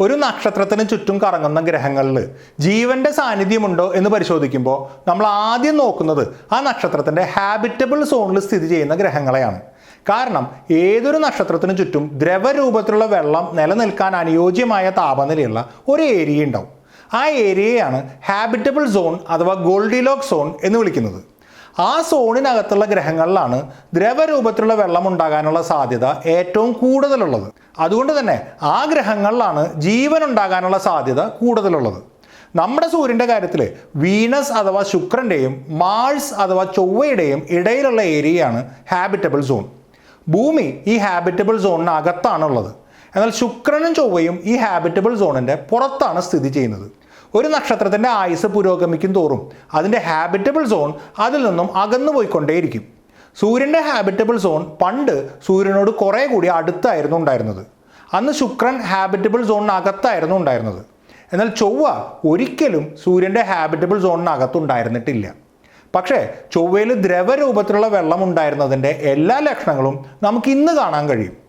ഒരു നക്ഷത്രത്തിന് ചുറ്റും കറങ്ങുന്ന ഗ്രഹങ്ങളിൽ ജീവന്റെ സാന്നിധ്യമുണ്ടോ എന്ന് പരിശോധിക്കുമ്പോൾ നമ്മൾ ആദ്യം നോക്കുന്നത് ആ നക്ഷത്രത്തിന്റെ ഹാബിറ്റബിൾ സോണിൽ സ്ഥിതി ചെയ്യുന്ന ഗ്രഹങ്ങളെയാണ്. കാരണം ഏതൊരു നക്ഷത്രത്തിന് ചുറ്റും ദ്രവരൂപത്തിലുള്ള വെള്ളം നിലനിൽക്കാൻ അനുയോജ്യമായ താപനിലയുള്ള ഒരു ഏരിയ ഉണ്ടാവും. ആ ഏരിയയാണ് ഹാബിറ്റബിൾ സോൺ അഥവാ ഗോൾഡിലോക്ക് സോൺ എന്ന് വിളിക്കുന്നത്. ആ സോണിനകത്തുള്ള ഗ്രഹങ്ങളിലാണ് ദ്രവരൂപത്തിലുള്ള വെള്ളം ഉണ്ടാകാനുള്ള സാധ്യത ഏറ്റവും കൂടുതലുള്ളത്. അതുകൊണ്ട് തന്നെ ആ ഗ്രഹങ്ങളിലാണ് ജീവൻ ഉണ്ടാകാനുള്ള സാധ്യത കൂടുതലുള്ളത്. നമ്മുടെ സൂര്യന്റെ കാര്യത്തിൽ വീനസ് അഥവാ ശുക്രന്റെയും മാൾസ് അഥവാ ചൊവ്വയുടെയും ഇടയിലുള്ള ഏരിയയാണ് ഹാബിറ്റബിൾ സോൺ ഭൂമി ഈ ഹാബിറ്റബിൾ സോണിനകത്താണുള്ളത് എന്നാൽ ശുക്രനും ചൊവ്വയും ഈ ഹാബിറ്റബിൾ സോണിന്റെ പുറത്താണ് സ്ഥിതി ചെയ്യുന്നത്. ഒരു നക്ഷത്രത്തിന്റെ ആയുസ് പുരോഗമിക്കും തോറും അതിന്റെ ഹാബിറ്റബിൾ സോൺ അതിൽ നിന്നും അകന്നു പോയിക്കൊണ്ടേയിരിക്കും. സൂര്യന്റെ ഹാബിറ്റബിൾ സോൺ പണ്ട് സൂര്യനോട് കുറേ കൂടി അടുത്തായിരുന്നു ഉണ്ടായിരുന്നത്. അന്ന് ശുക്രൻ ഹാബിറ്റബിൾ സോണിനകത്തായിരുന്നു ഉണ്ടായിരുന്നത്. എന്നാൽ ചൊവ്വ ഒരിക്കലും സൂര്യന്റെ ഹാബിറ്റബിൾ സോണിനകത്തുണ്ടായിരുന്നിട്ടില്ല പക്ഷേ ചൊവ്വയിൽ ദ്രവരൂപത്തിലുള്ള വെള്ളം ഉണ്ടായിരുന്നതിന്റെ എല്ലാ ലക്ഷണങ്ങളും നമുക്ക് ഇന്ന് കാണാൻ കഴിയും.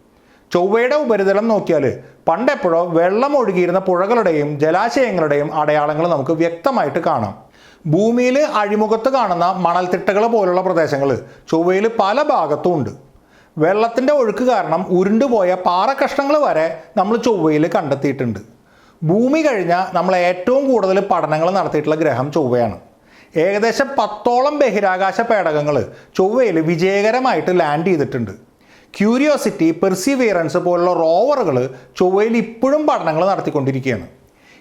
ചൊവ്വയുടെ ഉപരിതലം നോക്കിയാൽ പണ്ടെപ്പോഴോ വെള്ളം ഒഴുകിയിരുന്ന പുഴകളുടെയും ജലാശയങ്ങളുടെയും അടയാളങ്ങൾ നമുക്ക് വ്യക്തമായിട്ട് കാണാം. ഭൂമിയിൽ അഴിമുഖത്ത് കാണുന്ന മണൽത്തിട്ടകൾ പോലുള്ള പ്രദേശങ്ങൾ ചൊവ്വയിൽ പല ഭാഗത്തും ഉണ്ട്. വെള്ളത്തിന്റെ ഒഴുക്ക് കാരണം ഉരുണ്ടുപോയ പാറക്കഷ്ണങ്ങൾ വരെ നമ്മൾ ചൊവ്വയിൽ കണ്ടെത്തിയിട്ടുണ്ട്. ഭൂമി കഴിഞ്ഞ നമ്മൾ ഏറ്റവും കൂടുതൽ പഠനങ്ങൾ നടത്തിയിട്ടുള്ള ഗ്രഹം ചൊവ്വയാണ്. ഏകദേശം പത്തോളം ബഹിരാകാശ പേടകങ്ങൾ ചൊവ്വയിൽ വിജയകരമായിട്ട് ലാൻഡ് ചെയ്തിട്ടുണ്ട്. ക്യൂരിയോസിറ്റി പെർസിവിയറൻസ് പോലുള്ള റോവറുകൾ ചൊവ്വയിൽ ഇപ്പോഴും പഠനങ്ങൾ നടത്തിക്കൊണ്ടിരിക്കുകയാണ്.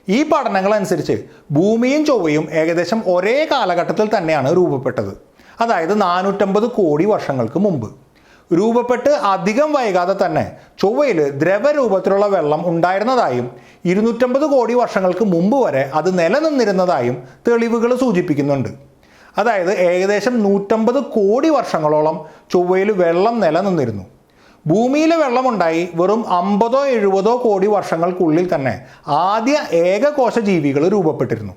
ഈ പഠനങ്ങളനുസരിച്ച് ഭൂമിയും ചൊവ്വയും ഏകദേശം ഒരേ കാലഘട്ടത്തിൽ തന്നെയാണ് രൂപപ്പെട്ടത്. അതായത് നാനൂറ്റമ്പത് കോടി വർഷങ്ങൾക്ക് മുമ്പ്. രൂപപ്പെട്ട് അധികം വൈകാതെ തന്നെ ചൊവ്വയിൽ ദ്രവരൂപത്തിലുള്ള വെള്ളം ഉണ്ടായിരുന്നതായും ഇരുന്നൂറ്റമ്പത് കോടി വർഷങ്ങൾക്ക് മുമ്പ് വരെ അത് നിലനിന്നിരുന്നതായും തെളിവുകൾ സൂചിപ്പിക്കുന്നുണ്ട്. അതായത് ഏകദേശം നൂറ്റമ്പത് കോടി വർഷങ്ങളോളം ചൊവ്വയിൽ വെള്ളം നിലനിന്നിരുന്നു. ഭൂമിയിലെ വെള്ളമുണ്ടായി വെറും അമ്പതോ എഴുപതോ കോടി വർഷങ്ങൾക്കുള്ളിൽ തന്നെ ആദ്യ ഏകകോശ ജീവികൾ രൂപപ്പെട്ടിരുന്നു.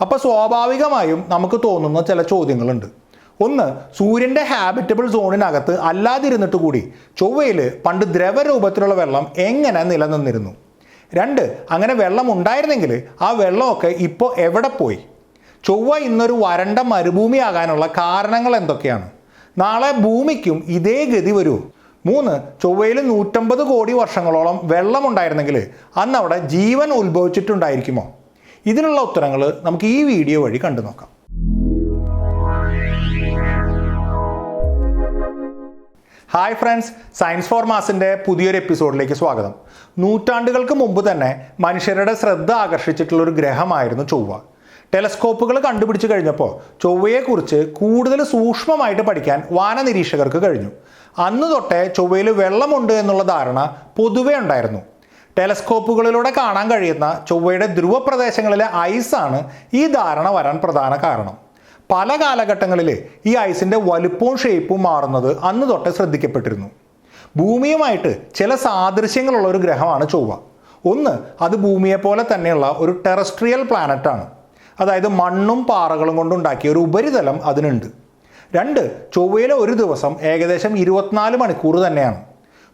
അപ്പോൾ സ്വാഭാവികമായും നമുക്ക് തോന്നുന്ന ചില ചോദ്യങ്ങളുണ്ട്. ഒന്ന് സൂര്യന്റെ ഹാബിറ്റബിൾ സോണിനകത്ത് അല്ലാതിരുന്നിട്ട് കൂടി ചൊവ്വയിൽ പണ്ട് ദ്രവരൂപത്തിലുള്ള വെള്ളം എങ്ങനെ നിലനിന്നിരുന്നു? രണ്ട് അങ്ങനെ വെള്ളം ഉണ്ടായിരുന്നെങ്കിൽ ആ വെള്ളമൊക്കെ ഇപ്പോൾ എവിടെ പോയി? ചൊവ്വ ഇന്നൊരു വരണ്ട മരുഭൂമിയാകാനുള്ള കാരണങ്ങൾ എന്തൊക്കെയാണ്? നാളെ ഭൂമിക്കും ഇതേ ഗതി വരുമോ മൂന്ന് ചൊവ്വയിൽ നൂറ്റമ്പത് കോടി വർഷങ്ങളോളം വെള്ളമുണ്ടായിരുന്നെങ്കിൽ അന്ന് അവിടെ ജീവൻ ഉത്ഭവിച്ചിട്ടുണ്ടായിരിക്കുമോ? ഇതിനുള്ള ഉത്തരങ്ങൾ നമുക്ക് ഈ വീഡിയോ വഴി കണ്ടു നോക്കാം. ഹായ് ഫ്രണ്ട്സ് സയൻസ് ഫോർ മാസിന്റെ പുതിയൊരു എപ്പിസോഡിലേക്ക് സ്വാഗതം. നൂറ്റാണ്ടുകൾക്ക് മുമ്പ് തന്നെ മനുഷ്യരുടെ ശ്രദ്ധ ആകർഷിച്ചിട്ടുള്ള ഒരു ഗ്രഹമായിരുന്നു ചൊവ്വ. ടെലസ്കോപ്പുകൾ കണ്ടുപിടിച്ചു കഴിഞ്ഞപ്പോൾ ചൊവ്വയെക്കുറിച്ച് കൂടുതൽ സൂക്ഷ്മമായിട്ട് പഠിക്കാൻ വാനനിരീക്ഷകർക്ക് കഴിഞ്ഞു. അന്ന് തൊട്ടേ ചൊവ്വയിൽ വെള്ളമുണ്ട് എന്നുള്ള ധാരണ പൊതുവേ ഉണ്ടായിരുന്നു. ടെലസ്കോപ്പുകളിലൂടെ കാണാൻ കഴിയുന്ന ചൊവ്വയുടെ ധ്രുവപ്രദേശങ്ങളിലെ ഐസാണ് ഈ ധാരണ വരാൻ പ്രധാന കാരണം. പല കാലഘട്ടങ്ങളിൽ ഈ ഐസിന്റെ വലുപ്പവും ഷേപ്പും മാറുന്നത് അന്ന് തൊട്ടേ ശ്രദ്ധിക്കപ്പെട്ടിരുന്നു. ഭൂമിയുമായിട്ട് ചില സാദൃശ്യങ്ങളുള്ള ഒരു ഗ്രഹമാണ് ചൊവ്വ. ഒന്ന് അത് ഭൂമിയെ പോലെ തന്നെയുള്ള ഒരു ടെറസ്ട്രിയൽ പ്ലാനറ്റാണ് അതായത് മണ്ണും പാറകളും കൊണ്ടുണ്ടാക്കിയ ഒരു ഉപരിതലം അതിനുണ്ട്. രണ്ട് ചൊവ്വയിലെ ഒരു ദിവസം ഏകദേശം ഇരുപത്തിനാല് മണിക്കൂർ തന്നെയാണ്.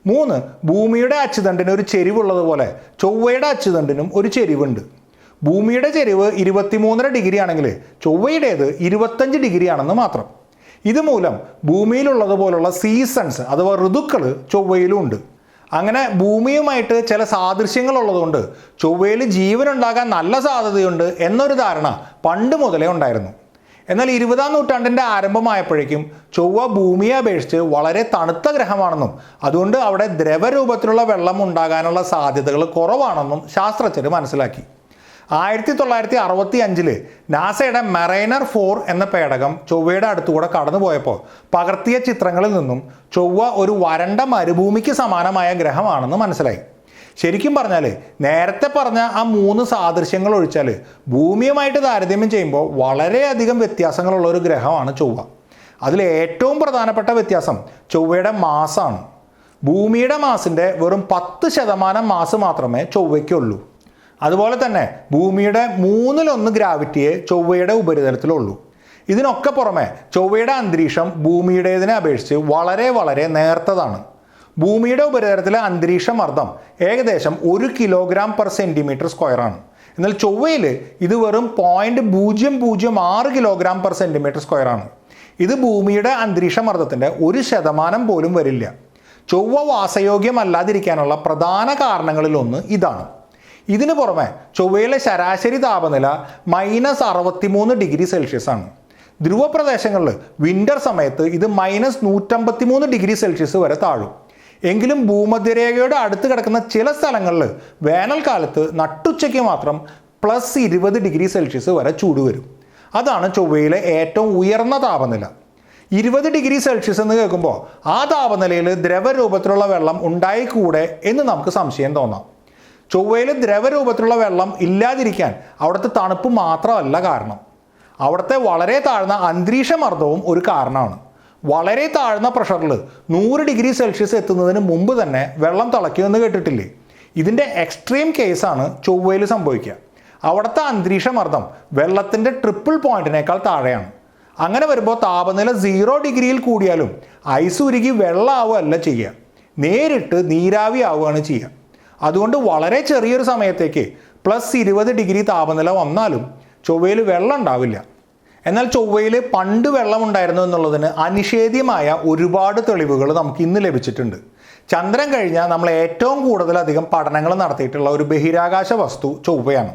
മൂന്ന് ഭൂമിയുടെ അച്ചുതണ്ടിന് ഒരു ചെരിവുള്ളതുപോലെ ചൊവ്വയുടെ അച്ചുതണ്ടിനും ഒരു ചെരിവുണ്ട്. ഭൂമിയുടെ ചെരിവ് ഇരുപത്തിമൂന്നര ഡിഗ്രി ആണെങ്കിൽ ചൊവ്വയുടേത് ഇരുപത്തഞ്ച് ഡിഗ്രി ആണെന്ന് മാത്രം. ഇതുമൂലം ഭൂമിയിലുള്ളതുപോലുള്ള സീസൺസ് അഥവാ ഋതുക്കൾ ചൊവ്വയിലും ഉണ്ട്. അങ്ങനെ ഭൂമിയുമായിട്ട് ചില സാദൃശ്യങ്ങൾ ഉള്ളതുകൊണ്ട് ചൊവ്വയിൽ ജീവനുണ്ടാകാൻ നല്ല സാധ്യതയുണ്ട് എന്നൊരു ധാരണ പണ്ട് മുതലേ ഉണ്ടായിരുന്നു. എന്നാൽ ഇരുപതാം നൂറ്റാണ്ടിന്റെ ആരംഭമായപ്പോഴേക്കും ചൊവ്വ ഭൂമിയെ അപേക്ഷിച്ച് വളരെ തണുത്ത ഗ്രഹമാണെന്നും അതുകൊണ്ട് അവിടെ ദ്രവരൂപത്തിലുള്ള വെള്ളം ഉണ്ടാകാനുള്ള സാധ്യതകൾ കുറവാണെന്നും ശാസ്ത്രജ്ഞർ മനസ്സിലാക്കി. ആയിരത്തി തൊള്ളായിരത്തി അറുപത്തി അഞ്ചിൽ നാസയുടെ മെറൈനർ ഫോർ എന്ന പേടകം ചൊവ്വയുടെ അടുത്തുകൂടെ കടന്നുപോയപ്പോൾ പകർത്തിയ ചിത്രങ്ങളിൽ നിന്നും ചൊവ്വ ഒരു വരണ്ട മരുഭൂമിക്ക് സമാനമായ ഗ്രഹമാണെന്ന് മനസ്സിലായി. ശരിക്കും പറഞ്ഞാൽ നേരത്തെ പറഞ്ഞ ആ മൂന്ന് സാദൃശ്യങ്ങൾ ഒഴിച്ചാൽ ഭൂമിയുമായിട്ട് താരതമ്യം ചെയ്യുമ്പോൾ വളരെയധികം വ്യത്യാസങ്ങളുള്ള ഒരു ഗ്രഹമാണ് ചൊവ്വ. അതിൽ ഏറ്റവും പ്രധാനപ്പെട്ട വ്യത്യാസം ചൊവ്വയുടെ മാസമാണ് ഭൂമിയുടെ മാസിന്റെ വെറും പത്ത് ശതമാനം മാസ് മാത്രമേ ചൊവ്വയ്ക്കുള്ളൂ. അതുപോലെ തന്നെ ഭൂമിയുടെ മൂന്നിലൊന്ന് ഗ്രാവിറ്റിയെ ചൊവ്വയുടെ ഉപരിതലത്തിലുള്ളൂ. ഇതിനൊക്കെ പുറമെ ചൊവ്വയുടെ അന്തരീക്ഷം ഭൂമിയുടേതിനെ അപേക്ഷിച്ച് വളരെ വളരെ നേർത്തതാണ്. ഭൂമിയുടെ ഉപരിതലത്തിലെ അന്തരീക്ഷ മർദ്ദം ഏകദേശം ഒരു കിലോഗ്രാം പെർ സെന്റിമീറ്റർ സ്ക്വയറാണ് എന്നാൽ ചൊവ്വയിൽ ഇത് വെറും പോയിന്റ് പൂജ്യം പൂജ്യം ആറ് കിലോഗ്രാം പെർ സെന്റിമീറ്റർ സ്ക്വയറാണ് ഇത് ഭൂമിയുടെ അന്തരീക്ഷ മർദ്ദത്തിന്റെ ഒരു ശതമാനം പോലും വരില്ല. ചൊവ്വ വാസയോഗ്യമല്ലാതിരിക്കാനുള്ള പ്രധാന കാരണങ്ങളിലൊന്ന് ഇതാണ്. ഇതിനു പുറമെ ചൊവ്വയിലെ ശരാശരി താപനില മൈനസ് അറുപത്തിമൂന്ന് ഡിഗ്രി സെൽഷ്യസ് ആണ്. ധ്രുവ പ്രദേശങ്ങളിൽ വിന്റർ സമയത്ത് ഇത് മൈനസ് നൂറ്റമ്പത്തിമൂന്ന് ഡിഗ്രി സെൽഷ്യസ് വരെ താഴും. എങ്കിലും ഭൂമധ്യരേഖയുടെ അടുത്ത് കിടക്കുന്ന ചില സ്ഥലങ്ങളിൽ വേനൽക്കാലത്ത് നട്ടുച്ചയ്ക്ക് മാത്രം പ്ലസ് ഇരുപത് ഡിഗ്രി സെൽഷ്യസ് വരെ ചൂട് വരും. അതാണ് ചൊവ്വയിലെ ഏറ്റവും ഉയർന്ന താപനില. ഇരുപത് ഡിഗ്രി സെൽഷ്യസ് എന്ന് കേൾക്കുമ്പോൾ ആ താപനിലയിൽ ദ്രവരൂപത്തിലുള്ള വെള്ളം ഉണ്ടായിക്കൂടെ എന്ന് നമുക്ക് സംശയം തോന്നാം. ചൊവ്വയിൽ ദ്രവരൂപത്തിലുള്ള വെള്ളം ഇല്ലാതിരിക്കാൻ അവിടുത്തെ തണുപ്പ് മാത്രമല്ല കാരണം. അവിടുത്തെ വളരെ താഴ്ന്ന അന്തരീക്ഷ മർദ്ദവും ഒരു കാരണമാണ്. വളരെ താഴ്ന്ന പ്രഷറിൽ നൂറ് ഡിഗ്രി സെൽഷ്യസ് എത്തുന്നതിന് മുമ്പ് തന്നെ വെള്ളം തിളയ്ക്കുമെന്ന് കേട്ടിട്ടില്ലേ? ഇതിന്റെ എക്സ്ട്രീം കേസാണ് ചൊവ്വയിൽ സംഭവിക്കുക. അവിടുത്തെ അന്തരീക്ഷ മർദ്ദം വെള്ളത്തിന്റെ ട്രിപ്പിൾ പോയിന്റിനേക്കാൾ താഴെയാണ്. അങ്ങനെ വരുമ്പോൾ താപനില സീറോ ഡിഗ്രിയിൽ കൂടിയാലും ഐസ് ഉരുകി വെള്ളമാവുകയല്ല ചെയ്യുക. നേരിട്ട് നീരാവി ആവുകയാണ് ചെയ്യുക. അതുകൊണ്ട് വളരെ ചെറിയൊരു സമയത്തേക്ക് പ്ലസ് ഇരുപത് ഡിഗ്രി താപനില വന്നാലും ചൊവ്വയിൽ വെള്ളം ഉണ്ടാവില്ല. എന്നാൽ ചൊവ്വയിൽ പണ്ട് വെള്ളമുണ്ടായിരുന്നു എന്നുള്ളതിന് അനിഷേധ്യമായ ഒരുപാട് തെളിവുകൾ നമുക്ക് ഇന്ന് ലഭിച്ചിട്ടുണ്ട്. ചന്ദ്രൻ കഴിഞ്ഞാൽ നമ്മൾ ഏറ്റവും കൂടുതലധികം പഠനങ്ങൾ നടത്തിയിട്ടുള്ള ഒരു ബഹിരാകാശ വസ്തു ചൊവ്വയാണ്.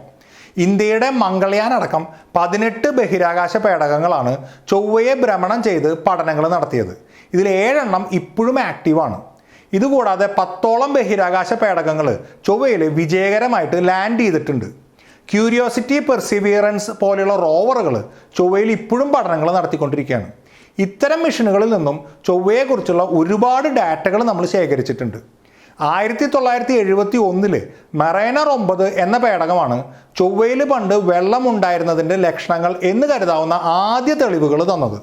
ഇന്ത്യയുടെ മംഗളയാൻ അടക്കം പതിനെട്ട് ബഹിരാകാശ പേടകങ്ങളാണ് ചൊവ്വയെ ഭ്രമണം ചെയ്ത് പഠനങ്ങൾ നടത്തിയത്. ഇതിൽ ഏഴെണ്ണം ഇപ്പോഴും ആക്റ്റീവാണ്. ഇതുകൂടാതെ പത്തോളം ബഹിരാകാശ പേടകങ്ങൾ ചൊവ്വയിൽ വിജയകരമായിട്ട് ലാൻഡ് ചെയ്തിട്ടുണ്ട്. ക്യൂരിയോസിറ്റി പെർസിവിയറൻസ് പോലെയുള്ള റോവറുകൾ ചൊവ്വയിൽ ഇപ്പോഴും പഠനങ്ങൾ നടത്തിക്കൊണ്ടിരിക്കുകയാണ്. ഇത്തരം മിഷനുകളിൽ നിന്നും ചൊവ്വയെക്കുറിച്ചുള്ള ഒരുപാട് ഡാറ്റകൾ നമ്മൾ ശേഖരിച്ചിട്ടുണ്ട്. ആയിരത്തി തൊള്ളായിരത്തി എഴുപത്തി ഒന്നിൽ മെറൈനർ ഒമ്പത് എന്ന പേടകമാണ് ചൊവ്വയിൽ പണ്ട് വെള്ളമുണ്ടായിരുന്നതിന്റെ ലക്ഷണങ്ങൾ എന്ന് കരുതാവുന്ന ആദ്യ തെളിവുകൾ തന്നത്.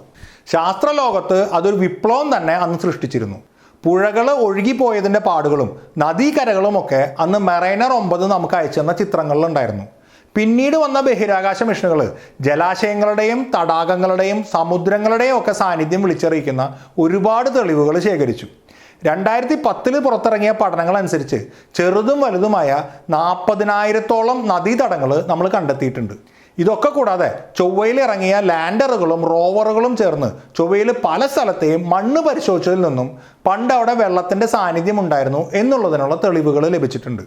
ശാസ്ത്രലോകത്ത് അതൊരു വിപ്ലവം തന്നെ അന്ന് സൃഷ്ടിച്ചിരുന്നു. പുഴകൾ ഒഴുകിപ്പോയതിന്റെ പാടുകളും നദീകരകളുമൊക്കെ അന്ന് മെറൈനർ ഒമ്പത് നമുക്ക് അയച്ചെന്ന ചിത്രങ്ങളിലുണ്ടായിരുന്നു. പിന്നീട് വന്ന ബഹിരാകാശ മിഷനുകൾ ജലാശയങ്ങളുടെയും തടാകങ്ങളുടെയും സമുദ്രങ്ങളുടെയും ഒക്കെ സാന്നിധ്യം വിളിച്ചറിയിക്കുന്ന ഒരുപാട് തെളിവുകൾ ശേഖരിച്ചു. രണ്ടായിരത്തി പത്തിൽ പുറത്തിറങ്ങിയ പഠനങ്ങൾ അനുസരിച്ച് ചെറുതും വലുതുമായ നാൽപ്പതിനായിരത്തോളം നദീതടങ്ങൾ നമ്മൾ കണ്ടെത്തിയിട്ടുണ്ട്. ഇതൊക്കെ കൂടാതെ ചൊവ്വയിൽ ഇറങ്ങിയ ലാൻഡറുകളും റോവറുകളും ചേർന്ന് ചൊവ്വയിൽ പല സ്ഥലത്തെയും മണ്ണ് പരിശോധിച്ചതിൽ നിന്നും പണ്ട് അവിടെ വെള്ളത്തിന്റെ സാന്നിധ്യം ഉണ്ടായിരുന്നു എന്നുള്ളതിനുള്ള തെളിവുകൾ ലഭിച്ചിട്ടുണ്ട്.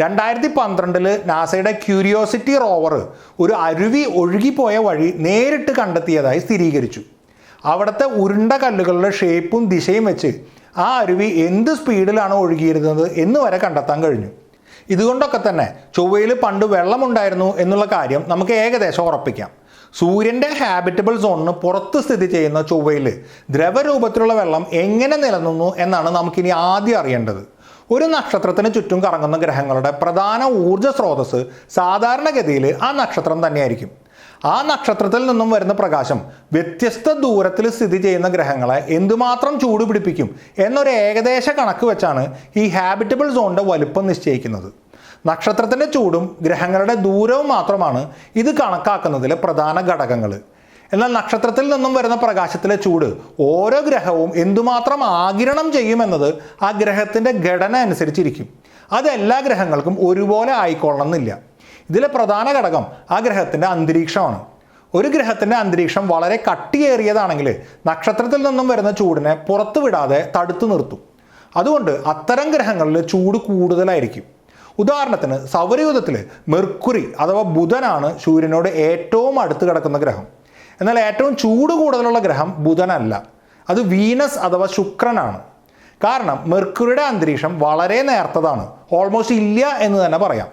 രണ്ടായിരത്തി പന്ത്രണ്ടിൽ നാസയുടെ ക്യൂരിയോസിറ്റി റോവർ ഒരു അരുവി ഒഴുകിപ്പോയ വഴി നേരിട്ട് കണ്ടെത്തിയതായി സ്ഥിരീകരിച്ചു. അവിടുത്തെ ഉരുണ്ട കല്ലുകളുടെ ഷേപ്പും ദിശയും വെച്ച് ആ അരുവി എന്ത് സ്പീഡിലാണ് ഒഴുകിയിരുന്നത് എന്ന് വരെ കണ്ടെത്താൻ കഴിഞ്ഞു. ഇതുകൊണ്ടൊക്കെ തന്നെ ചൊവ്വയിൽ പണ്ട് വെള്ളമുണ്ടായിരുന്നു എന്നുള്ള കാര്യം നമുക്ക് ഏകദേശം ഉറപ്പിക്കാം. സൂര്യന്റെ ഹാബിറ്റബിൾ സോണിന് പുറത്ത് സ്ഥിതി ചെയ്യുന്ന ചൊവ്വയിൽ ദ്രവരൂപത്തിലുള്ള വെള്ളം എങ്ങനെ നിലനിന്നു എന്നാണ് നമുക്കിനി ആദ്യം അറിയേണ്ടത്. ഒരു നക്ഷത്രത്തിന് ചുറ്റും കറങ്ങുന്ന ഗ്രഹങ്ങളുടെ പ്രധാന ഊർജ സ്രോതസ് സാധാരണഗതിയിൽ ആ നക്ഷത്രം തന്നെയായിരിക്കും. ആ നക്ഷത്രത്തിൽ നിന്നും വരുന്ന പ്രകാശം വ്യത്യസ്ത ദൂരത്തിൽ സ്ഥിതി ചെയ്യുന്ന ഗ്രഹങ്ങളെ എന്തുമാത്രം ചൂടുപിടിപ്പിക്കും എന്നൊരു ഏകദേശ കണക്ക് വെച്ചാണ് ഈ ഹാബിറ്റബിൾ സോണിന്റെ വലുപ്പം നിശ്ചയിക്കുന്നത്. നക്ഷത്രത്തിന്റെ ചൂടും ഗ്രഹങ്ങളുടെ ദൂരവും മാത്രമാണ് ഇത് കണക്കാക്കുന്നതിലെ പ്രധാന ഘടകങ്ങൾ എന്നാൽ നക്ഷത്രത്തിൽ നിന്നും വരുന്ന പ്രകാശത്തിലെ ചൂട് ഓരോ ഗ്രഹവും എന്തുമാത്രം ആകിരണം ചെയ്യുമെന്നത് ആ ഗ്രഹത്തിന്റെ ഘടന അനുസരിച്ചിരിക്കും. അത് എല്ലാ ഗ്രഹങ്ങൾക്കും ഒരുപോലെ ആയിക്കൊള്ളണമെന്നില്ല. ഇതിലെ പ്രധാന ഘടകം ആ ഗ്രഹത്തിന്റെ അന്തരീക്ഷമാണ്. ഒരു ഗ്രഹത്തിന്റെ അന്തരീക്ഷം വളരെ കട്ടിയേറിയതാണെങ്കിൽ നക്ഷത്രത്തിൽ നിന്നും വരുന്ന ചൂടിനെ പുറത്തുവിടാതെ തടുത്തു നിർത്തും. അതുകൊണ്ട് അത്തരം ഗ്രഹങ്ങളിൽ ചൂട് കൂടുതലായിരിക്കും. ഉദാഹരണത്തിന് സൗരയൂഥത്തിൽ മെർക്കുറി അഥവാ ബുധനാണ് സൂര്യനോട് ഏറ്റവും അടുത്ത് കിടക്കുന്ന ഗ്രഹം. എന്നാൽ ഏറ്റവും ചൂട് കൂടുതലുള്ള ഗ്രഹം ബുധനല്ല. അത് വീനസ് അഥവാ ശുക്രനാണ്. കാരണം മെർക്കുറിയുടെ അന്തരീക്ഷം വളരെ നേർത്തതാണ്. ഓൾമോസ്റ്റ് ഇല്ല എന്ന് തന്നെ പറയാം.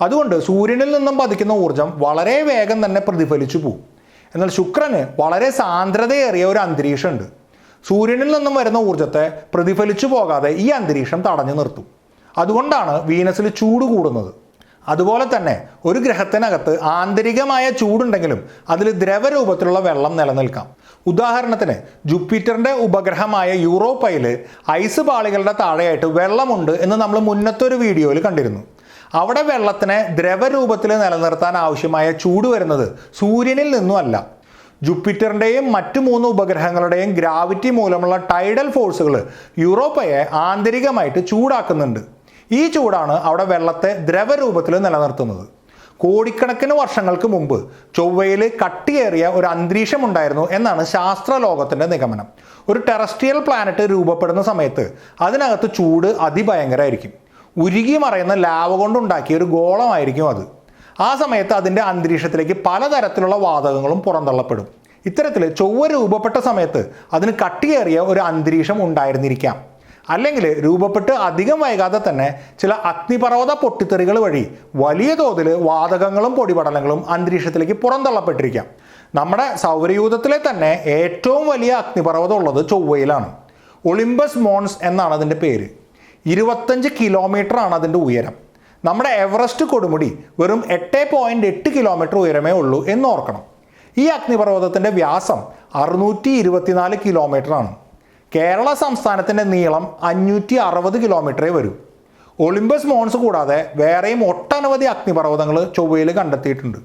അതുകൊണ്ട് സൂര്യനിൽ നിന്നും പതിക്കുന്ന ഊർജം വളരെ വേഗം തന്നെ പ്രതിഫലിച്ചു പോകും എന്നാൽ ശുക്രന് വളരെ സാന്ദ്രതയേറിയ ഒരു അന്തരീക്ഷമുണ്ട്. സൂര്യനിൽ നിന്നും വരുന്ന ഊർജത്തെ പ്രതിഫലിച്ചു പോകാതെ ഈ അന്തരീക്ഷം തടഞ്ഞു നിർത്തും. അതുകൊണ്ടാണ് വീനസിൽ ചൂട് കൂടുന്നത്. അതുപോലെ തന്നെ ഒരു ഗ്രഹത്തിനകത്ത് ആന്തരികമായ ചൂടുണ്ടെങ്കിലും അതിൽ ദ്രവരൂപത്തിലുള്ള വെള്ളം നിലനിൽക്കാം. ഉദാഹരണത്തിന് ജുപ്പിറ്ററിന്റെ ഉപഗ്രഹമായ യൂറോപ്പയിൽ ഐസ് പാളികളുടെ താഴെയായിട്ട് വെള്ളമുണ്ട് എന്ന് നമ്മൾ മുന്നത്തെ ഒരു വീഡിയോയിൽ കണ്ടിരുന്നു. അവിടെ വെള്ളത്തിനെ ദ്രവരൂപത്തിൽ നിലനിർത്താൻ ആവശ്യമായ ചൂട് വരുന്നത് സൂര്യനിൽ നിന്നും അല്ല. ജൂപ്പിറ്ററിന്റെയും മറ്റു മൂന്ന് ഉപഗ്രഹങ്ങളുടെയും ഗ്രാവിറ്റി മൂലമുള്ള ടൈഡൽ ഫോഴ്സുകൾ യൂറോപ്പയെ ആന്തരികമായിട്ട് ചൂടാക്കുന്നുണ്ട്. ഈ ചൂടാണ് അവിടെ വെള്ളത്തെ ദ്രവരൂപത്തിൽ നിലനിർത്തുന്നത്. കോടിക്കണക്കിന് വർഷങ്ങൾക്ക് മുമ്പ് ചൊവ്വയിൽ കട്ടിയേറിയ ഒരു അന്തരീക്ഷം ഉണ്ടായിരുന്നു എന്നാണ് ശാസ്ത്രലോകത്തിന്റെ നിഗമനം. ഒരു ടെറസ്ട്രിയൽ പ്ലാനറ്റ് രൂപപ്പെടുന്ന സമയത്ത് അതിനകത്ത് ചൂട് അതിഭയങ്കരമായിരിക്കും ഉരുകി മറയുന്ന ലാവ കൊണ്ടുണ്ടാക്കിയ ഒരു ഗോളമായിരിക്കും അത്. ആ സമയത്ത് അതിന്റെ അന്തരീക്ഷത്തിലേക്ക് പലതരത്തിലുള്ള വാതകങ്ങളും പുറന്തള്ളപ്പെടും. ഇത്തരത്തിൽ ചൊവ്വ രൂപപ്പെട്ട സമയത്ത് അതിന് കട്ടിയേറിയ ഒരു അന്തരീക്ഷം ഉണ്ടായിരുന്നിരിക്കാം. അല്ലെങ്കിൽ രൂപപ്പെട്ട് അധികം വൈകാതെ തന്നെ ചില അഗ്നിപർവത പൊട്ടിത്തെറികൾ വഴി വലിയ തോതിൽ വാതകങ്ങളും പൊടിപടലങ്ങളും അന്തരീക്ഷത്തിലേക്ക് പുറന്തള്ളപ്പെട്ടിരിക്കാം. നമ്മുടെ സൗരയൂഥത്തിലെ തന്നെ ഏറ്റവും വലിയ അഗ്നിപർവതം ഉള്ളത് ചൊവ്വയിലാണ്. ഒളിമ്പസ് മോൺസ് എന്നാണ് അതിന്റെ പേര്. ഇരുപത്തഞ്ച് കിലോമീറ്റർ ആണ് അതിന്റെ ഉയരം. നമ്മുടെ എവറസ്റ്റ് കൊടുമുടി വെറും എട്ട് പോയിന്റ് എട്ട് കിലോമീറ്റർ ഉയരമേ ഉള്ളൂ എന്ന് ഓർക്കണം. ഈ അഗ്നിപർവതത്തിന്റെ വ്യാസം അറുന്നൂറ്റി ഇരുപത്തിനാല് കിലോമീറ്റർ ആണ് കേരള സംസ്ഥാനത്തിന്റെ നീളം അഞ്ഞൂറ്റി അറുപത് കിലോമീറ്ററേ വരൂ. ഒളിമ്പസ് മോൺസ് കൂടാതെ വേറെയും ഒട്ടനവധി അഗ്നിപർവതങ്ങൾ ചൊവ്വയിൽ കണ്ടെത്തിയിട്ടുണ്ട്.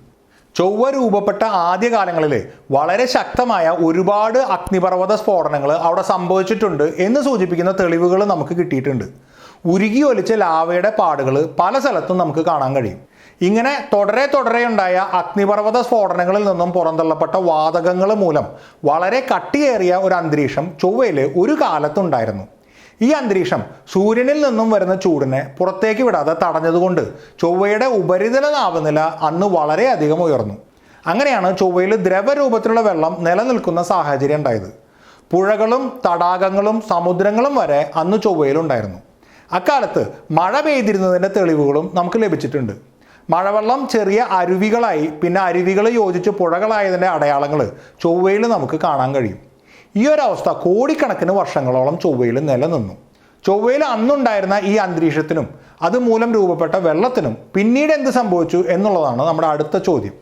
ചൊവ്വ രൂപപ്പെട്ട ആദ്യകാലങ്ങളിൽ വളരെ ശക്തമായ ഒരുപാട് അഗ്നിപർവത സ്ഫോടനങ്ങൾ അവിടെ സംഭവിച്ചിട്ടുണ്ട് എന്ന് സൂചിപ്പിക്കുന്ന തെളിവുകൾ നമുക്ക് കിട്ടിയിട്ടുണ്ട്. ഉരുകി ഒലിച്ച ലാവയുടെ പാടുകൾ പല സ്ഥലത്തും നമുക്ക് കാണാൻ കഴിയും. ഇങ്ങനെ തുടരെ തുടരെ ഉണ്ടായ അഗ്നിപർവത സ്ഫോടനങ്ങളിൽ നിന്നും പുറന്തള്ളപ്പെട്ട വാതകങ്ങൾ മൂലം വളരെ കട്ടിയേറിയ ഒരു അന്തരീക്ഷം ചൊവ്വയിൽ ഒരു കാലത്തുണ്ടായിരുന്നു. ഈ അന്തരീക്ഷം സൂര്യനിൽ നിന്നും വരുന്ന ചൂടിനെ പുറത്തേക്ക് വിടാതെ തടഞ്ഞതുകൊണ്ട് ചൊവ്വയുടെ ഉപരിതല താപനില അന്ന് വളരെയധികം ഉയർന്നു. അങ്ങനെയാണ് ചൊവ്വയിൽ ദ്രവരൂപത്തിലുള്ള വെള്ളം നിലനിൽക്കുന്ന സാഹചര്യം ഉണ്ടായത്. പുഴകളും തടാകങ്ങളും സമുദ്രങ്ങളും വരെ അന്ന് ചൊവ്വയിലുണ്ടായിരുന്നു അക്കാലത്ത് മഴ പെയ്തിരുന്നതിന്റെ തെളിവുകളും നമുക്ക് ലഭിച്ചിട്ടുണ്ട്. മഴവെള്ളം ചെറിയ അരുവികളായി പിന്നെ അരുവികൾ യോജിച്ച് പുഴകളായതിന്റെ അടയാളങ്ങൾ ചൊവ്വയിൽ നമുക്ക് കാണാൻ കഴിയും. ഈ ഒരു അവസ്ഥ കോടിക്കണക്കിന് വർഷങ്ങളോളം ചൊവ്വയിൽ നിലനിന്നു. ചൊവ്വയിൽ അന്നുണ്ടായിരുന്ന ഈ അന്തരീക്ഷത്തിനും അതുമൂലം രൂപപ്പെട്ട വെള്ളത്തിനും പിന്നീട് എന്ത് സംഭവിച്ചു എന്നുള്ളതാണ് നമ്മുടെ അടുത്ത ചോദ്യം.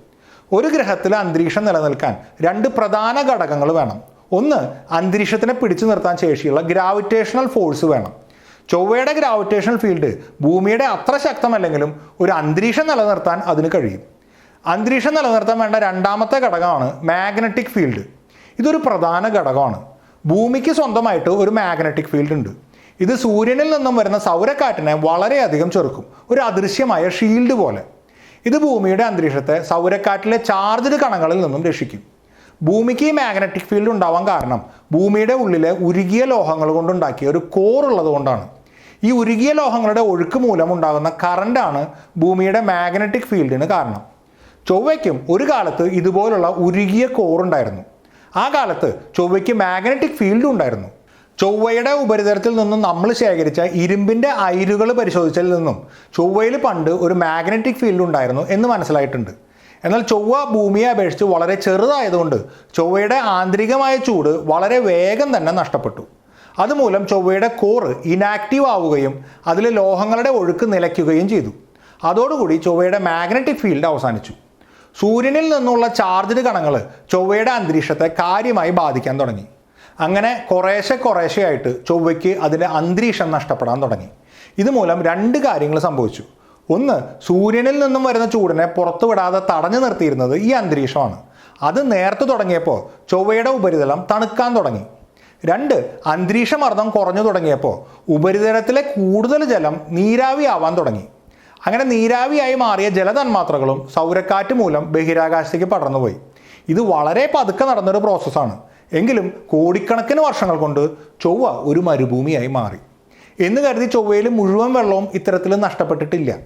ഒരു ഗ്രഹത്തിൽ അന്തരീക്ഷം നിലനിൽക്കാൻ രണ്ട് പ്രധാന ഘടകങ്ങൾ വേണം. ഒന്ന് അന്തരീക്ഷത്തിനെ പിടിച്ചു നിർത്താൻ ശേഷിയുള്ള ഗ്രാവിറ്റേഷണൽ ഫോഴ്സ് വേണം. ചൊവ്വയുടെ ഗ്രാവിറ്റേഷണൽ ഫീൽഡ് ഭൂമിയുടെ അത്ര ശക്തമല്ലെങ്കിലും ഒരു അന്തരീക്ഷം നിലനിർത്താൻ അതിന് കഴിയും. അന്തരീക്ഷം നിലനിർത്താൻ വേണ്ട രണ്ടാമത്തെ ഘടകമാണ് മാഗ്നറ്റിക് ഫീൽഡ് ഇതൊരു പ്രധാന ഘടകമാണ്. ഭൂമിക്ക് സ്വന്തമായിട്ട് ഒരു മാഗ്നറ്റിക് ഫീൽഡ് ഉണ്ട്. ഇത് സൂര്യനിൽ നിന്നും വരുന്ന സൗരക്കാറ്റിനെ വളരെയധികം ചെറുക്കും. ഒരു അദൃശ്യമായ ഷീൽഡ് പോലെ. ഇത് ഭൂമിയുടെ അന്തരീക്ഷത്തെ സൗരക്കാറ്റിലെ ചാർജ്ഡ് കണങ്ങളിൽ നിന്നും രക്ഷിക്കും. ഭൂമിക്ക് ഈ മാഗ്നറ്റിക് ഫീൽഡ് ഉണ്ടാവാൻ കാരണം ഭൂമിയുടെ ഉള്ളിലെ ഉരുകിയ ലോഹങ്ങൾ കൊണ്ടുണ്ടാക്കിയ ഒരു കോർ ഉള്ളത് കൊണ്ടാണ് ഈ ഉരുകിയ ലോഹങ്ങളുടെ ഒഴുക്ക് മൂലം ഉണ്ടാകുന്ന കറണ്ടാണ് ഭൂമിയുടെ മാഗ്നറ്റിക് ഫീൽഡിന് കാരണം. ചൊവ്വയ്ക്കും ഒരു കാലത്ത് ഇതുപോലുള്ള ഉരുകിയ കോറുണ്ടായിരുന്നു ആ കാലത്ത് ചൊവ്വയ്ക്ക് മാഗ്നറ്റിക് ഫീൽഡ് ഉണ്ടായിരുന്നു. ചൊവ്വയുടെ ഉപരിതലത്തിൽ നിന്നും നമ്മൾ ശേഖരിച്ച ഇരുമ്പിന്റെ അയിരുകൾ പരിശോധിച്ചതിൽ നിന്നും ചൊവ്വയിൽ പണ്ട് ഒരു മാഗ്നറ്റിക് ഫീൽഡ് ഉണ്ടായിരുന്നു എന്ന് മനസ്സിലായിട്ടുണ്ട്. എന്നാൽ ചൊവ്വ ഭൂമിയെ അപേക്ഷിച്ച് വളരെ ചെറുതായതുകൊണ്ട് ചൊവ്വയുടെ ആന്തരികമായ ചൂട് വളരെ വേഗം തന്നെ നഷ്ടപ്പെട്ടു. അതുമൂലം ചൊവ്വയുടെ കോറ് ഇനാക്റ്റീവ് ആവുകയും അതിൽ ലോഹങ്ങളുടെ ഒഴുക്ക് നിലയ്ക്കുകയും ചെയ്തു. അതോടുകൂടി ചൊവ്വയുടെ മാഗ്നറ്റിക് ഫീൽഡ് അവസാനിച്ചു. സൂര്യനിൽ നിന്നുള്ള ചാർജ്ഡ് കണങ്ങൾ ചൊവ്വയുടെ അന്തരീക്ഷത്തെ കാര്യമായി ബാധിക്കാൻ തുടങ്ങി. അങ്ങനെ കുറേശ്ശെ കുറേശ്ശെയായിട്ട് ചൊവ്വയ്ക്ക് അതിന്റെ അന്തരീക്ഷം നഷ്ടപ്പെടാൻ തുടങ്ങി. ഇതുമൂലം രണ്ട് കാര്യങ്ങൾ സംഭവിച്ചു. ഒന്ന് സൂര്യനിൽ നിന്നും വരുന്ന ചൂടിനെ പുറത്തുവിടാതെ തടഞ്ഞു നിർത്തിയിരുന്നത് ഈ അന്തരീക്ഷമാണ്. അത് നേരത്തെ തുടങ്ങിയപ്പോൾ ചൊവ്വയുടെ ഉപരിതലം തണുക്കാൻ തുടങ്ങി. രണ്ട് അന്തരീക്ഷമർദ്ദം കുറഞ്ഞു തുടങ്ങിയപ്പോൾ ഉപരിതലത്തിലെ കൂടുതൽ ജലം നീരാവി ആവാൻ തുടങ്ങി. അങ്ങനെ നീരാവിയായി മാറിയ ജലതന്മാത്രകളും സൗരക്കാറ്റ് മൂലം ബഹിരാകാശത്തേക്ക് പടർന്നുപോയി. ഇത് വളരെ പതുക്കെ നടന്നൊരു പ്രോസസ്സാണ്. എങ്കിലും കോടിക്കണക്കിന് വർഷങ്ങൾ കൊണ്ട് ചൊവ്വ ഒരു മരുഭൂമിയായി മാറി. എന്ന് കരുതി ചൊവ്വയിൽ മുഴുവൻ വെള്ളവും ഇത്തരത്തിൽ നഷ്ടപ്പെട്ടിട്ടില്ല.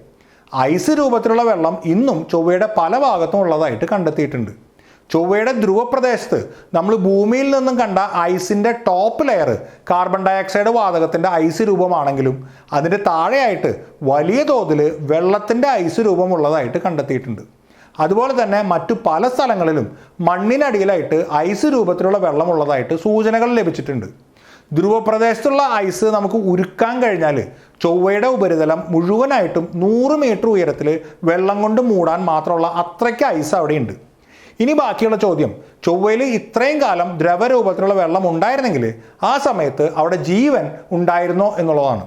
ഐസ് രൂപത്തിലുള്ള വെള്ളം ഇന്നും ചൊവ്വയുടെ പല ഭാഗത്തും ഉള്ളതായിട്ട് കണ്ടെത്തിയിട്ടുണ്ട്. ചൊവ്വയുടെ ധ്രുവപ്രദേശത്ത് നമ്മൾ ഭൂമിയിൽ നിന്നും കണ്ട ഐസിന്റെ ടോപ്പ് ലെയർ കാർബൺ ഡയോക്സൈഡ് വാതകത്തിന്റെ ഐസ് രൂപമാണെങ്കിലും അതിന്റെ താഴെയായിട്ട് വലിയ തോതിൽ വെള്ളത്തിന്റെ ഐസ് രൂപമുള്ളതായിട്ട് കണ്ടെത്തിയിട്ടുണ്ട്. അതുപോലെ തന്നെ മറ്റു പല സ്ഥലങ്ങളിലും മണ്ണിനടിയിലായിട്ട് ഐസ് രൂപത്തിലുള്ള വെള്ളമുള്ളതായിട്ട് സൂചനകൾ ലഭിച്ചിട്ടുണ്ട്. ധ്രുവപ്രദേശത്തുള്ള ഐസ് നമുക്ക് ഉരുക്കാൻ കഴിഞ്ഞാൽ ചൊവ്വയുടെ ഉപരിതലം മുഴുവനായിട്ടും നൂറ് മീറ്റർ ഉയരത്തിൽ വെള്ളം കൊണ്ട് മൂടാൻ മാത്രമുള്ള അത്രയ്ക്ക് ഐസ് അവിടെയുണ്ട്. ഇനി ബാക്കിയുള്ള ചോദ്യം. ചൊവ്വയിൽ ഇത്രയും കാലം ദ്രവരൂപത്തിലുള്ള വെള്ളം ഉണ്ടായിരുന്നെങ്കിൽ ആ സമയത്ത് അവിടെ ജീവൻ ഉണ്ടായിരുന്നോ എന്നുള്ളതാണ്.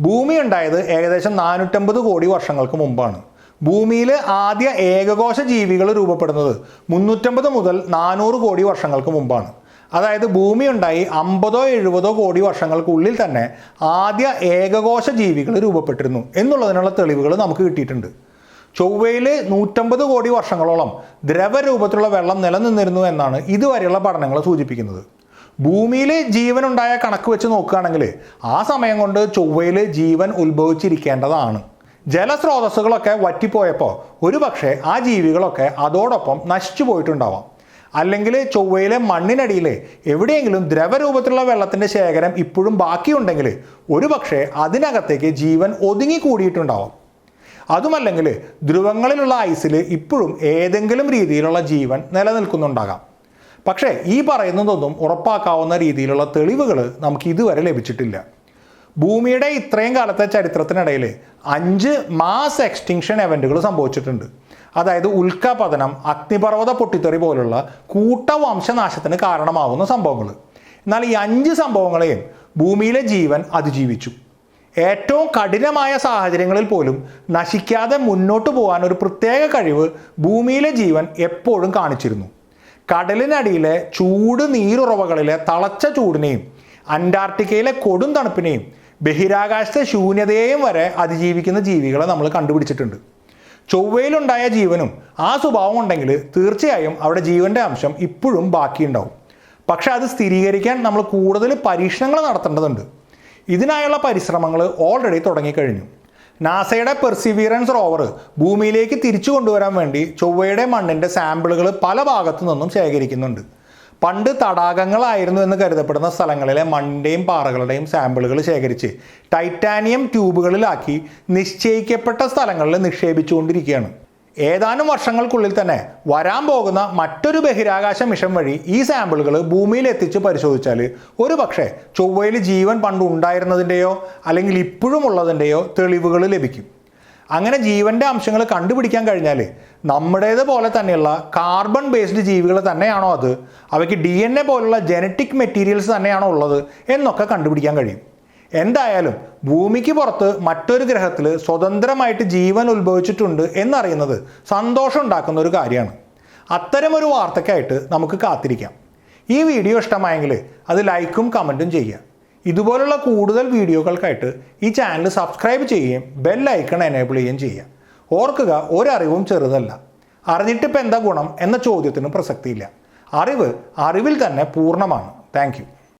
ഭൂമി ഉണ്ടായത് ഏകദേശം നാനൂറ്റമ്പത് കോടി വർഷങ്ങൾക്ക് മുമ്പാണ്. ഭൂമിയിൽ ആദ്യ ഏകകോശ ജീവികൾ രൂപപ്പെടുന്നത് മുന്നൂറ്റമ്പത് മുതൽ നാനൂറ് കോടി വർഷങ്ങൾക്ക് മുമ്പാണ്. അതായത് ഭൂമി ഉണ്ടായി അമ്പതോ എഴുപതോ കോടി വർഷങ്ങൾക്കുള്ളിൽ തന്നെ ആദ്യ ഏകകോശ ജീവികൾ രൂപപ്പെട്ടിരുന്നു എന്നുള്ളതിനുള്ള തെളിവുകൾ നമുക്ക് കിട്ടിയിട്ടുണ്ട്. ചൊവ്വയിൽ നൂറ്റമ്പത് കോടി വർഷങ്ങളോളം ദ്രവരൂപത്തിലുള്ള വെള്ളം നിലനിന്നിരുന്നു എന്നാണ് ഇതുവരെയുള്ള പഠനങ്ങൾ സൂചിപ്പിക്കുന്നത്. ഭൂമിയിൽ ജീവനുണ്ടായ കണക്ക് വെച്ച് നോക്കുകയാണെങ്കിൽ ആ സമയം കൊണ്ട് ചൊവ്വയിൽ ജീവൻ ഉത്ഭവിച്ചിരിക്കേണ്ടതാണ്. ജലസ്രോതസ്സുകളൊക്കെ വറ്റിപ്പോയപ്പോൾ ഒരുപക്ഷെ ആ ജീവികളൊക്കെ അതോടൊപ്പം നശിച്ചു പോയിട്ടുണ്ടാവാം. അല്ലെങ്കിൽ ചൊവ്വയിലെ മണ്ണിനടിയിൽ എവിടെയെങ്കിലും ദ്രവരൂപത്തിലുള്ള വെള്ളത്തിന്റെ ശേഖരം ഇപ്പോഴും ബാക്കിയുണ്ടെങ്കിൽ ഒരുപക്ഷെ അതിനകത്തേക്ക് ജീവൻ ഒതുങ്ങി കൂടിയിട്ടുണ്ടാവാം അതുമല്ലെങ്കിൽ ധ്രുവങ്ങളിലുള്ള ഐസിൽ ഇപ്പോഴും ഏതെങ്കിലും രീതിയിലുള്ള ജീവൻ നിലനിൽക്കുന്നുണ്ടാകാം. പക്ഷേ ഈ പറയുന്നതൊന്നും ഉറപ്പാക്കാവുന്ന രീതിയിലുള്ള തെളിവുകൾ നമുക്ക് ഇതുവരെ ലഭിച്ചിട്ടില്ല. ഭൂമിയുടെ ഇത്രയും കാലത്തെ ചരിത്രത്തിനിടയിൽ അഞ്ച് മാസ് എക്സ്റ്റിങ്ഷൻ എവന്റുകൾ സംഭവിച്ചിട്ടുണ്ട്. അതായത് ഉൽക്കാപതനം അഗ്നിപർവത പൊട്ടിത്തെറി പോലുള്ള കൂട്ടവംശനാശത്തിന് കാരണമാവുന്ന സംഭവങ്ങൾ എന്നാൽ ഈ അഞ്ച് സംഭവങ്ങളെയും ഭൂമിയിലെ ജീവൻ അതിജീവിച്ചു. ഏറ്റവും കഠിനമായ സാഹചര്യങ്ങളിൽ പോലും നശിക്കാതെ മുന്നോട്ട് പോകാൻ ഒരു പ്രത്യേക കഴിവ് ഭൂമിയിലെ ജീവൻ എപ്പോഴും കാണിച്ചിരുന്നു. കടലിനടിയിലെ ചൂട് നീരുറവകളിലെ തളച്ച ചൂടിനെയും അന്റാർട്ടിക്കയിലെ കൊടും തണുപ്പിനെയും ബഹിരാകാശത്തെ ശൂന്യതയെയും വരെ അതിജീവിക്കുന്ന ജീവികളെ നമ്മൾ കണ്ടുപിടിച്ചിട്ടുണ്ട്. ചൊവ്വയിലുണ്ടായ ജീവനും ആ സ്വഭാവം ഉണ്ടെങ്കിൽ തീർച്ചയായും അവിടെ ജീവന്റെ അംശം ഇപ്പോഴും ബാക്കിയുണ്ടാവും. പക്ഷെ അത് സ്ഥിരീകരിക്കാൻ നമ്മൾ കൂടുതൽ പരീക്ഷണങ്ങൾ നടത്തേണ്ടതുണ്ട്. ഇതിനായുള്ള പരിശ്രമങ്ങൾ ഓൾറെഡി തുടങ്ങിക്കഴിഞ്ഞു. നാസയുടെ പെർസിവിയറൻസ് റോവർ ഭൂമിയിലേക്ക് തിരിച്ചു കൊണ്ടുവരാൻ വേണ്ടി ചൊവ്വയുടെ മണ്ണിന്റെ സാമ്പിളുകൾ പല ഭാഗത്തു നിന്നും ശേഖരിക്കുന്നുണ്ട്. പണ്ട് തടാകങ്ങളായിരുന്നു എന്ന് കരുതപ്പെടുന്ന സ്ഥലങ്ങളിലെ മണ്ണിന്റെയും പാറകളുടെയും സാമ്പിളുകൾ ശേഖരിച്ച് ടൈറ്റാനിയം ട്യൂബുകളിലാക്കി നിശ്ചയിക്കപ്പെട്ട സ്ഥലങ്ങളിൽ നിക്ഷേപിച്ചുകൊണ്ടിരിക്കുകയാണ്. ഏതാനും വർഷങ്ങൾക്കുള്ളിൽ തന്നെ വരാൻ പോകുന്ന മറ്റൊരു ബഹിരാകാശ മിഷൻ വഴി ഈ സാമ്പിളുകൾ ഭൂമിയിൽ എത്തിച്ച് പരിശോധിച്ചാൽ ഒരു പക്ഷേ ചൊവ്വയിൽ ജീവൻ പണ്ട് ഉണ്ടായിരുന്നതിന്റെയോ അല്ലെങ്കിൽ ഇപ്പോഴും ഉള്ളതിന്റെയോ തെളിവുകൾ ലഭിക്കും. അങ്ങനെ ജീവന്റെ അംശങ്ങൾ കണ്ടുപിടിക്കാൻ കഴിഞ്ഞാൽ നമ്മുടേത് പോലെ തന്നെയുള്ള കാർബൺ ബേസ്ഡ് ജീവികൾ തന്നെയാണോ അത്? അവയ്ക്ക് ഡി എൻ എ പോലുള്ള ജനറ്റിക് മെറ്റീരിയൽസ് തന്നെയാണോ ഉള്ളത് എന്നൊക്കെ കണ്ടുപിടിക്കാൻ കഴിയും. എന്തായാലും ഭൂമിക്ക് പുറത്ത് മറ്റൊരു ഗ്രഹത്തിൽ സ്വതന്ത്രമായിട്ട് ജീവൻ ഉത്ഭവിച്ചിട്ടുണ്ട് എന്നറിയുന്നത് സന്തോഷം ഉണ്ടാക്കുന്ന ഒരു കാര്യമാണ്. അത്തരമൊരു വാർത്തയ്ക്കായിട്ട് നമുക്ക് കാത്തിരിക്കാം. ഈ വീഡിയോ ഇഷ്ടമായെങ്കിൽ അത് ലൈക്കും കമന്റും ചെയ്യുക. ഇതുപോലുള്ള കൂടുതൽ വീഡിയോകൾക്കായിട്ട് ഈ ചാനൽ സബ്സ്ക്രൈബ് ചെയ്യുകയും ബെൽ ഐക്കൺ എനേബിൾ ചെയ്യുകയും ചെയ്യുക. ഓർക്കുക ഒരറിവും ചെറുതല്ല. അറിഞ്ഞിട്ടിപ്പോൾ എന്താ ഗുണം എന്ന ചോദ്യത്തിന് പ്രസക്തിയില്ല. അറിവ് അറിവിൽ തന്നെ പൂർണമാണ്. താങ്ക്